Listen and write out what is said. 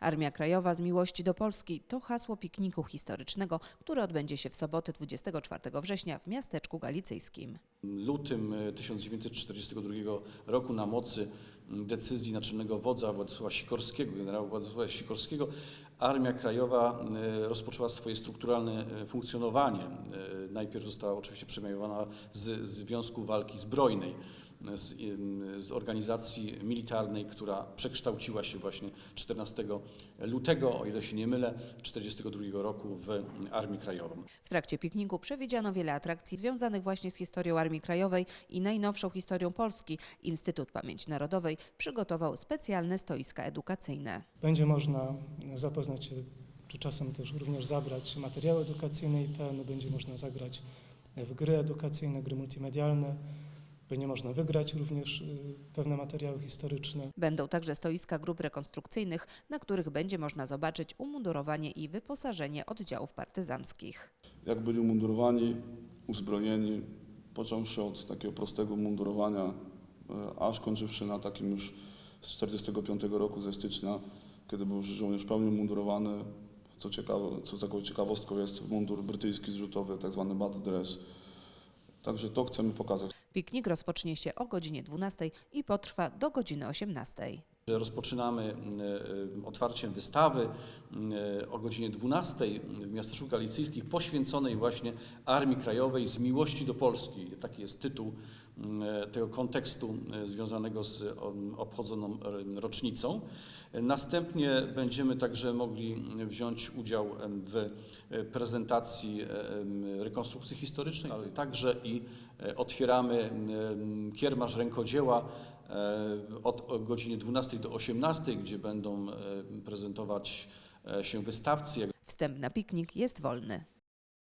Armia Krajowa z miłości do Polski to hasło pikniku historycznego, który odbędzie się w sobotę 24 września w miasteczku galicyjskim. lutym e, 1942 roku na mocy decyzji naczelnego wodza Władysława Sikorskiego, generała Władysława Sikorskiego, Armia Krajowa e, rozpoczęła swoje strukturalne e, funkcjonowanie. E, Najpierw została oczywiście przemianowana z Związku Walki Zbrojnej, e, z, z organizacji militarnej, która przekształciła się właśnie 14 lutego, o ile się nie mylę, 1942 roku w Armię Krajową. W trakcie pikniku przewidziano wiele atrakcji związanych właśnie z historią Armii Krajowej i najnowszą historią Polski. Instytut Pamięci Narodowej przygotował specjalne stoiska edukacyjne. Będzie można zapoznać się, czy czasem też również zabrać materiały edukacyjne IPN, będzie można zagrać w gry edukacyjne, gry multimedialne, będzie można wygrać również y, pewne materiały historyczne. Będą także stoiska grup rekonstrukcyjnych, na których będzie można zobaczyć umundurowanie i wyposażenie oddziałów partyzanckich. jak byli umundurowani, uzbrojeni, począwszy od takiego prostego mundurowania, e, aż kończywszy na takim już z 45 roku ze stycznia, kiedy był już żołnierz pełnie mundurowany. Co, ciekawe, co taką ciekawostką jest mundur brytyjski zrzutowy, tak zwany bad dress. Także to chcemy pokazać. Piknik rozpocznie się o godzinie 12 i potrwa do godziny 18. Rozpoczynamy e, otwarciem wystawy e, o godzinie 12 w miasteczku galicyjskich poświęconej właśnie Armii Krajowej z miłości do Polski. Taki jest tytuł e, tego kontekstu związanego z obchodzoną rocznicą. Następnie będziemy także mogli wziąć udział w prezentacji e, rekonstrukcji historycznej, ale także i e, otwieramy kiermasz rękodzieła od o godzinie 12 do 18, gdzie będą e, prezentować e, się wystawcy, Wstęp na piknik jest wolny.